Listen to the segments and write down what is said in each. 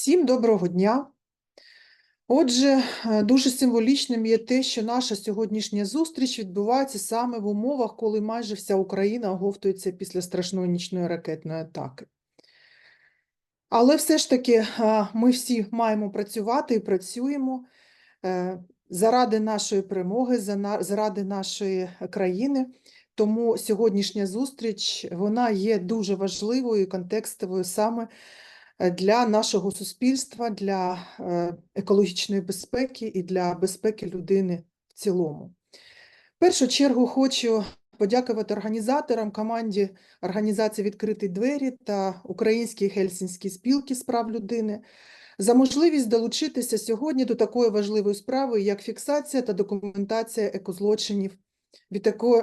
Всім доброго дня. Отже, е, дуже символічним є те, що наша сьогоднішня зустріч відбувається саме в умовах, коли майже вся Україна оговтується після страшної нічної ракетної атаки. Але все ж таки е, ми всі маємо працювати і працюємо е, заради нашої перемоги, заради нашої країни. Тому сьогоднішня зустріч вона є дуже важливою і контекстовою саме для нашого суспільства, для е, екологічної безпеки і для безпеки людини в цілому. В першу чергу хочу подякувати організаторам, команді організації Відкриті двері та Українській Хельсінській спілки з прав людини за можливість долучитися сьогодні до такої важливої справи, як фіксація та документація екозлочинів від такої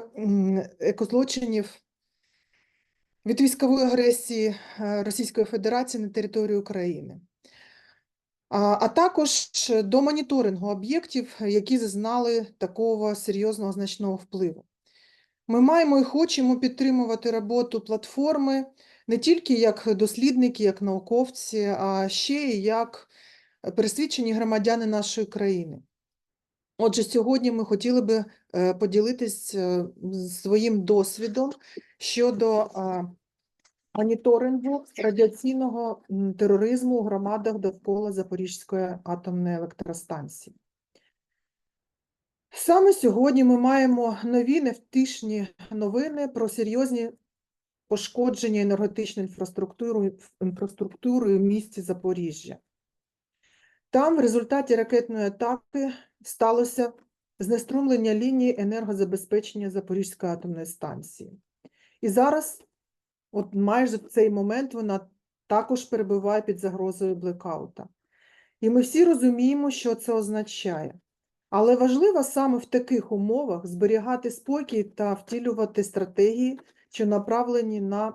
екозлочинів від військової агресії е, Російської Федерації на території України, а, а також до моніторингу об'єктів, які зазнали такого серйозного значного впливу. Ми маємо і хочемо підтримувати роботу платформи не тільки як дослідники, як науковці, а ще й як пересвідчені громадяни нашої країни. Отже, сьогодні ми хотіли би е, поділитись е, своїм досвідом щодо моніторингу радіаційного тероризму у громадах довкола Запорізької атомної електростанції. Саме сьогодні ми маємо нові невтішні новини про серйозні пошкодження енергетичної інфраструктури, інфраструктури в місті Запоріжжя. Там в результаті ракетної атаки сталося знеструмлення лінії енергозабезпечення Запорізької атомної станції. І зараз, от майже в цей момент, вона також перебуває під загрозою блекаута. І ми всі розуміємо, що це означає. Але важливо саме в таких умовах зберігати спокій та втілювати стратегії, що направлені на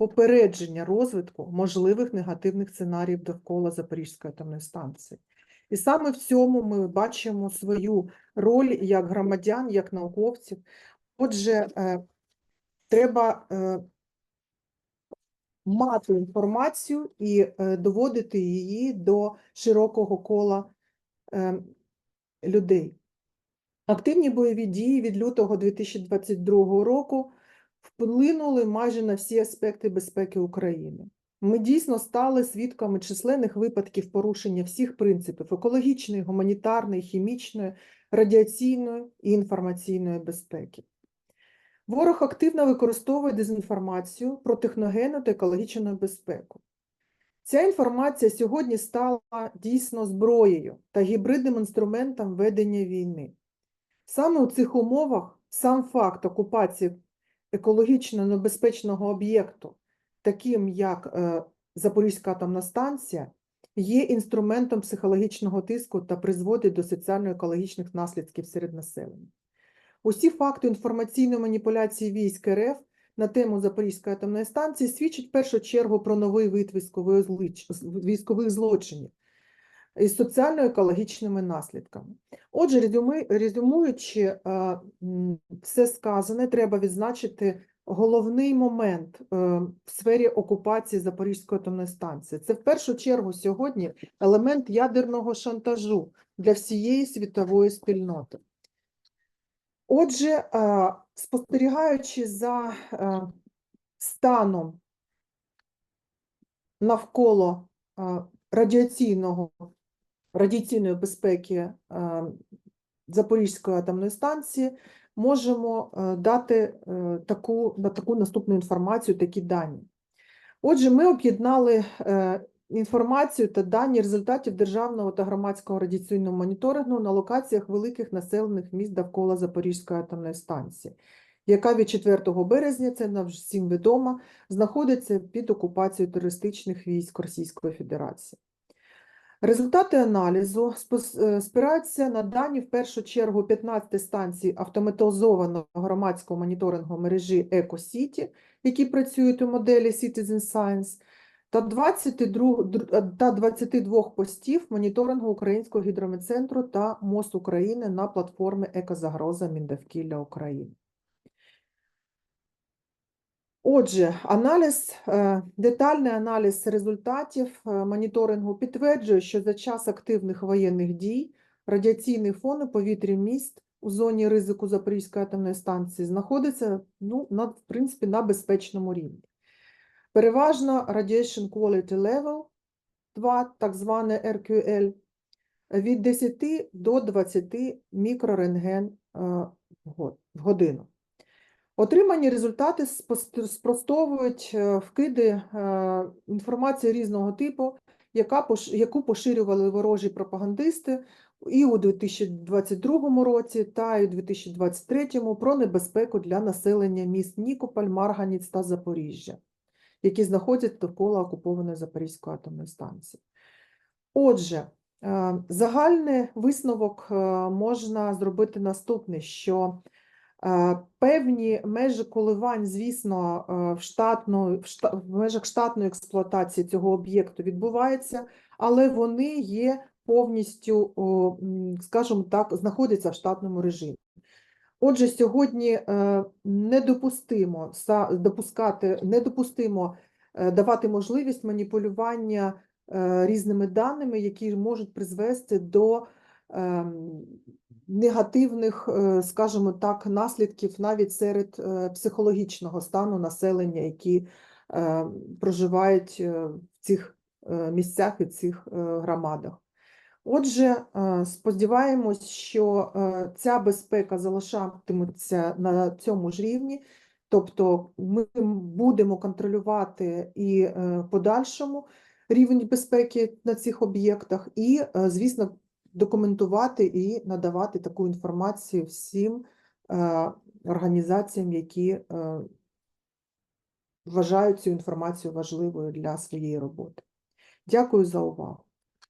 попередження розвитку можливих негативних сценаріїв довкола Запорізької атомної станції. І саме в цьому ми бачимо свою роль як громадян, як науковців. Отже, е, треба е, мати інформацію і е, доводити її до широкого кола людей. Активні бойові дії від лютого 2022 року вплинули майже на всі аспекти безпеки України. Ми дійсно стали свідками численних випадків порушення всіх принципів екологічної, гуманітарної, хімічної, радіаційної і інформаційної безпеки. Ворог активно використовує дезінформацію про техногенну та екологічну безпеку. Ця інформація сьогодні стала дійсно зброєю та гібридним інструментом ведення війни. Саме у цих умовах сам факт окупації екологічно небезпечного об'єкту, таким як е, Запорізька атомна станція, є інструментом психологічного тиску та призводить до соціально-екологічних наслідків серед населення. Усі факти інформаційної маніпуляції військ РФ на тему Запорізької атомної станції свідчать в першу чергу про новий вид військових злочинів із соціально-екологічними наслідками. Отже, резюмуючи е, все сказане, треба відзначити головний момент е, в сфері окупації Запорізької атомної станції. Це в першу чергу сьогодні елемент ядерного шантажу для всієї світової спільноти. Отже, е, спостерігаючи за е, станом навколо радіаційного, радіаційної безпеки Запорізької атомної станції, можемо е, дати е, таку, таку наступну інформацію, такі дані. Отже, ми об'єднали е, інформацію та дані результатів державного та громадського радіаційного моніторингу на локаціях великих населених міст довкола Запорізької атомної станції, яка від 4 березня, це нам всім відомо, знаходиться під окупацією терористичних військ Російської Федерації. Результати аналізу е, спираються на дані в першу чергу 15 станцій автоматизованого громадського моніторингу мережі EcoCity, які працюють у моделі Citizen Science, та 22, др- е, та 22 постів моніторингу Українського гідрометцентру та МОЗ України на платформі Екозагроза Міндовкілля України. Отже, аналіз, е, детальний аналіз результатів е, моніторингу підтверджує, що за час активних воєнних дій радіаційний фон у повітрі міст у зоні ризику Запорізької атомної станції знаходиться ну, на, в принципі, на безпечному рівні. Переважно Radiation Quality Level 2, так зване RQL, від 10 до 20 мікрорентген е, в год- в годину. Отримані результати спростовують е, вкиди е, інформації різного типу, яку поширювали ворожі пропагандисти і у 2022 році, та й у 2023 про небезпеку для населення міст Нікополь, Марганець та Запоріжжя, які знаходяться довкола окупованої Запорізької атомної станції. Отже, е, загальний висновок можна зробити наступний, що Певні межі коливань, звісно, е, в, штатну, в, межах штатної експлуатації цього об'єкту відбуваються, але вони є повністю, скажімо так, знаходяться в штатному режимі. Отже, сьогодні е, недопустимо допускати, недопустимо е, давати можливість маніпулювання е, різними даними, які можуть призвести до ем, негативних, е, скажімо так, наслідків навіть серед е, психологічного стану населення, які е, проживають в цих місцях і цих громадах. Отже, сподіваємось, що ця безпека залишатиметься на цьому ж рівні, тобто ми будемо контролювати і подальшому рівень безпеки на цих об'єктах, і, звісно, документувати і надавати таку інформацію всім е, організаціям, які е, вважають цю інформацію важливою для своєї роботи. Дякую за увагу.